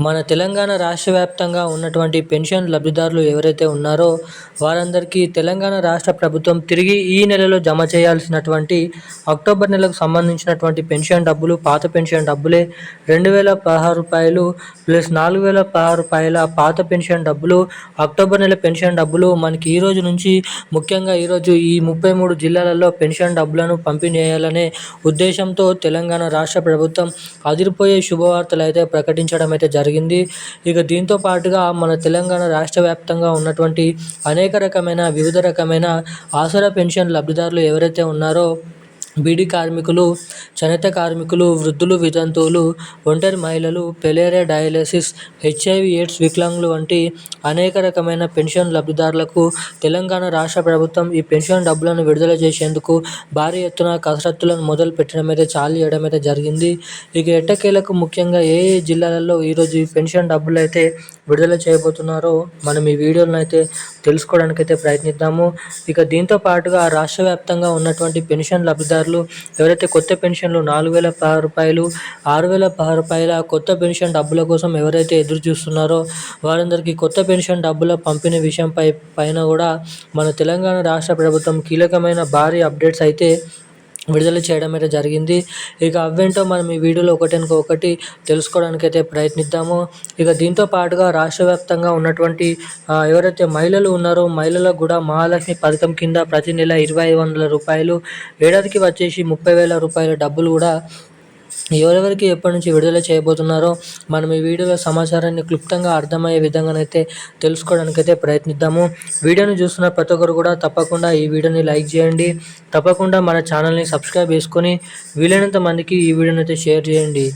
మన తెలంగాణ రాష్ట్ర వ్యాప్తంగా ఉన్నటువంటి పెన్షన్ లబ్ధిదారులు ఎవరైతే ఉన్నారో వారందరికీ తెలంగాణ రాష్ట్ర ప్రభుత్వం తిరిగి ఈ నెలలో జమ చేయాల్సినటువంటి అక్టోబర్ నెలకు సంబంధించినటువంటి పెన్షన్ డబ్బులు పాత పెన్షన్ డబ్బులే రెండు వేల పదహారు రూపాయలు ప్లస్ నాలుగు వేల పదహారు రూపాయల పాత పెన్షన్ డబ్బులు అక్టోబర్ నెల పెన్షన్ డబ్బులు మనకి ఈ రోజు నుంచి ముఖ్యంగా ఈరోజు ఈ ముప్పై మూడు జిల్లాలలో పెన్షన్ డబ్బులను పంపిణీ చేయాలనే ఉద్దేశంతో తెలంగాణ రాష్ట్ర ప్రభుత్వం అదిరిపోయే శుభవార్తలు అయితే ప్రకటించడం అయితే జరిగింది. ఇక దీంతో పాటుగా మన తెలంగాణ రాష్ట్ర వ్యాప్తంగా ఉన్నటువంటి అనేక రకమైన వివిధ రకమైన ఆసరా పెన్షన్ లబ్ధిదారులు ఎవరైతే ఉన్నారో బీడీ కార్మికులు చేనేత కార్మికులు వృద్ధులు వితంతువులు ఒంటరి మహిళలు పెలేరియా డయాలసిస్ హెచ్ఐవి ఎయిడ్స్ వికలాంగులు వంటి అనేక రకమైన పెన్షన్ లబ్ధిదారులకు తెలంగాణ రాష్ట్ర ప్రభుత్వం ఈ పెన్షన్ డబ్బులను విడుదల చేసేందుకు భారీ ఎత్తున కసరత్తులను మొదలు పెట్టడం అయితే చాలు చేయడం అయితే జరిగింది. ఇక ఎట్టకేలకు ముఖ్యంగా ఏ ఏ జిల్లాలలో ఈరోజు ఈ పెన్షన్ డబ్బులు అయితే విడుదల చేయబోతున్నారో మనం ఈ వీడియోలను అయితే తెలుసుకోవడానికి అయితే ప్రయత్నిద్దాము. ఇక దీంతో పాటుగా రాష్ట్ర వ్యాప్తంగా ఉన్నటువంటి పెన్షన్ లబ్ధిదారులు ఎవరైతే కొత్త పెన్షన్లు నాలుగు వేల పదహారు రూపాయలు ఆరు వేల పది రూపాయల కొత్త పెన్షన్ డబ్బుల కోసం ఎవరైతే ఎదురు చూస్తున్నారో వారందరికీ కొత్త పెన్షన్ డబ్బుల పంపిణీ విషయంపై పైన కూడా మన తెలంగాణ రాష్ట్ర ప్రభుత్వం కీలకమైన భారీ అప్డేట్స్ అయితే విడుదల చేయడం అయితే జరిగింది. ఇక అవేంటో మనం ఈ వీడియోలో ఒకటినక ఒకటి తెలుసుకోవడానికి అయితే ప్రయత్నిద్దాము. ఇక దీంతో పాటుగా రాష్ట్ర వ్యాప్తంగా ఉన్నటువంటి ఎవరైతే మహిళలు ఉన్నారో మహిళలకు కూడా మహాలక్ష్మి పథకం కింద ప్రతి నెల ఇరవై ఐదు వందల రూపాయలు ఏడాదికి వచ్చేసి ముప్పై వేల రూపాయల డబ్బులు కూడా ఎవరెవరికి ఎప్పటి నుంచి విడుదల చేయబోతున్నారో మనం ఈ వీడియోలో సమాచారాన్ని క్లుప్తంగా అర్థమయ్యే విధంగానైతే తెలుసుకోవడానికైతే ప్రయత్నిద్దాము. వీడియోని చూస్తున్న ప్రతి ఒక్కరు కూడా తప్పకుండా ఈ వీడియోని లైక్ చేయండి. తప్పకుండా మన ఛానల్ని సబ్స్క్రైబ్ చేసుకొని వీలైనంత మందికి ఈ వీడియోని అయితే షేర్ చేయండి.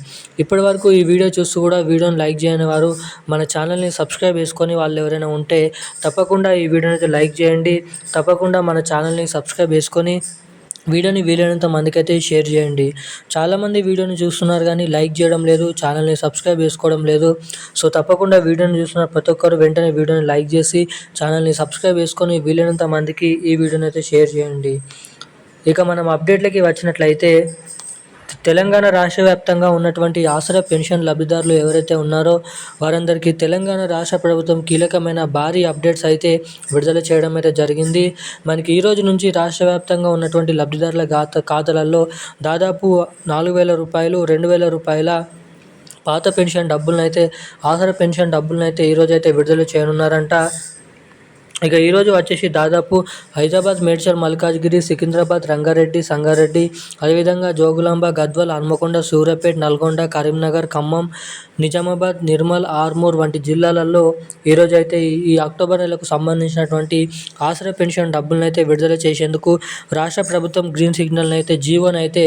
ఇప్పటి వరకు ఈ వీడియో చూస్తూ కూడా వీడియోని లైక్ చేయని వారు మన ఛానల్ని సబ్స్క్రైబ్ చేసుకొని వాళ్ళు ఎవరైనా ఉంటే తప్పకుండా ఈ వీడియోని అయితే లైక్ చేయండి. తప్పకుండా మన ఛానల్ని సబ్స్క్రైబ్ చేసుకొని వీడియోని వీలైనంత మందికైతే షేర్ చేయండి. చాలామంది వీడియోని చూస్తున్నారు కానీ లైక్ చేయడం లేదు ఛానల్ని సబ్స్క్రైబ్ చేసుకోవడం లేదు. సో తప్పకుండా వీడియోని చూస్తున్న ప్రతి ఒక్కరు వెంటనే వీడియోని లైక్ చేసి ఛానల్ని సబ్స్క్రైబ్ చేసుకొని వీలైనంత మందికి ఈ వీడియోని అయితే షేర్ చేయండి. ఇక మనం అప్డేట్లకి వచ్చినట్లయితే తెలంగాణ రాష్ట్ర వ్యాప్తంగా ఉన్నటువంటి ఆసరా పెన్షన్ లబ్ధిదారులు ఎవరైతే ఉన్నారో వారందరికీ తెలంగాణ రాష్ట్ర ప్రభుత్వం కీలకమైన భారీ అప్డేట్స్ అయితే విడుదల చేయడం అయితే జరిగింది. మనకి ఈ రోజు నుంచి రాష్ట్ర వ్యాప్తంగా ఉన్నటువంటి లబ్ధిదారుల ఖాతా ఖాతాలలో దాదాపు నాలుగు వేల రూపాయలు రెండు వేల రూపాయల పాత పెన్షన్ డబ్బులను అయితే ఆసరా పెన్షన్ డబ్బులను అయితే ఈరోజు అయితే విడుదల చేయనున్నారంట. ఇక ఈరోజు వచ్చేసి దాదాపు హైదరాబాద్ మేడ్చల్ మల్కాజ్గిరి సికింద్రాబాద్ రంగారెడ్డి సంగారెడ్డి అదేవిధంగా జోగులాంబ గద్వాల్ హన్మకొండ సూర్యాపేట నల్గొండ కరీంనగర్ ఖమ్మం నిజామాబాద్ నిర్మల్ ఆర్మూర్ వంటి జిల్లాలలో ఈరోజు అయితే ఈ అక్టోబర్ నెలకు సంబంధించినటువంటి ఆసరా పెన్షన్ డబ్బులను అయితే విడుదల చేసేందుకు రాష్ట్ర ప్రభుత్వం గ్రీన్ సిగ్నల్ని అయితే జీవోనైతే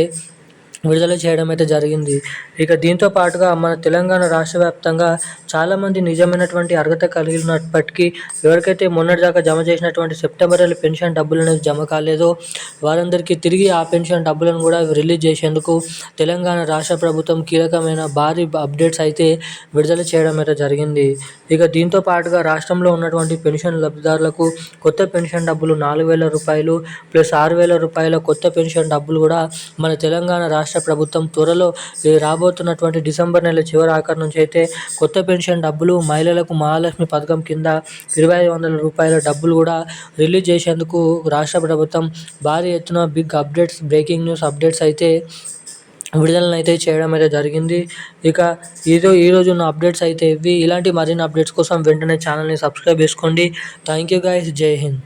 విడుదల చేయడం అయితే జరిగింది. ఇక దీంతో పాటుగా మన తెలంగాణ రాష్ట్ర వ్యాప్తంగా చాలామంది నిజమైనటువంటి అర్హత కలిగినప్పటికీ ఎవరికైతే మొన్నటిదాకా జమ చేసినటువంటి సెప్టెంబర్ నెల పెన్షన్ డబ్బులు అనేది జమ కాలేదో వారందరికీ తిరిగి ఆ పెన్షన్ డబ్బులను కూడా రిలీజ్ చేసేందుకు తెలంగాణ రాష్ట్ర ప్రభుత్వం కీలకమైన భారీ అప్డేట్స్ అయితే విడుదల చేయడం అయితే జరిగింది. ఇక దీంతో పాటుగా రాష్ట్రంలో ఉన్నటువంటి పెన్షన్ లబ్ధిదారులకు కొత్త పెన్షన్ డబ్బులు నాలుగు వేల రూపాయలు ప్లస్ ఆరు వేల రూపాయల కొత్త పెన్షన్ డబ్బులు కూడా మన తెలంగాణ రాష్ట్ర రాష్ట్ర ప్రభుత్వం త్వరలో రాబోతున్నటువంటి డిసెంబర్ నెల చివరి ఆఖరి నుంచి అయితే కొత్త పెన్షన్ డబ్బులు మహిళలకు మహాలక్ష్మి పథకం కింద ఇరవై ఐదు వందల రూపాయల డబ్బులు కూడా రిలీజ్ చేసేందుకు రాష్ట్ర ప్రభుత్వం భారీ ఎత్తున big updates breaking news updates అయితే విడుదలను అయితే చేయడం అయితే జరిగింది. ఇక ఈరో ఈరోజు ఉన్న అప్డేట్స్ అయితే ఇవి. ఇలాంటి మరిన్ని అప్డేట్స్ కోసం వెంటనే ఛానల్ని సబ్స్క్రైబ్ చేసుకోండి. థ్యాంక్ యూ గైస్ జై హింద్.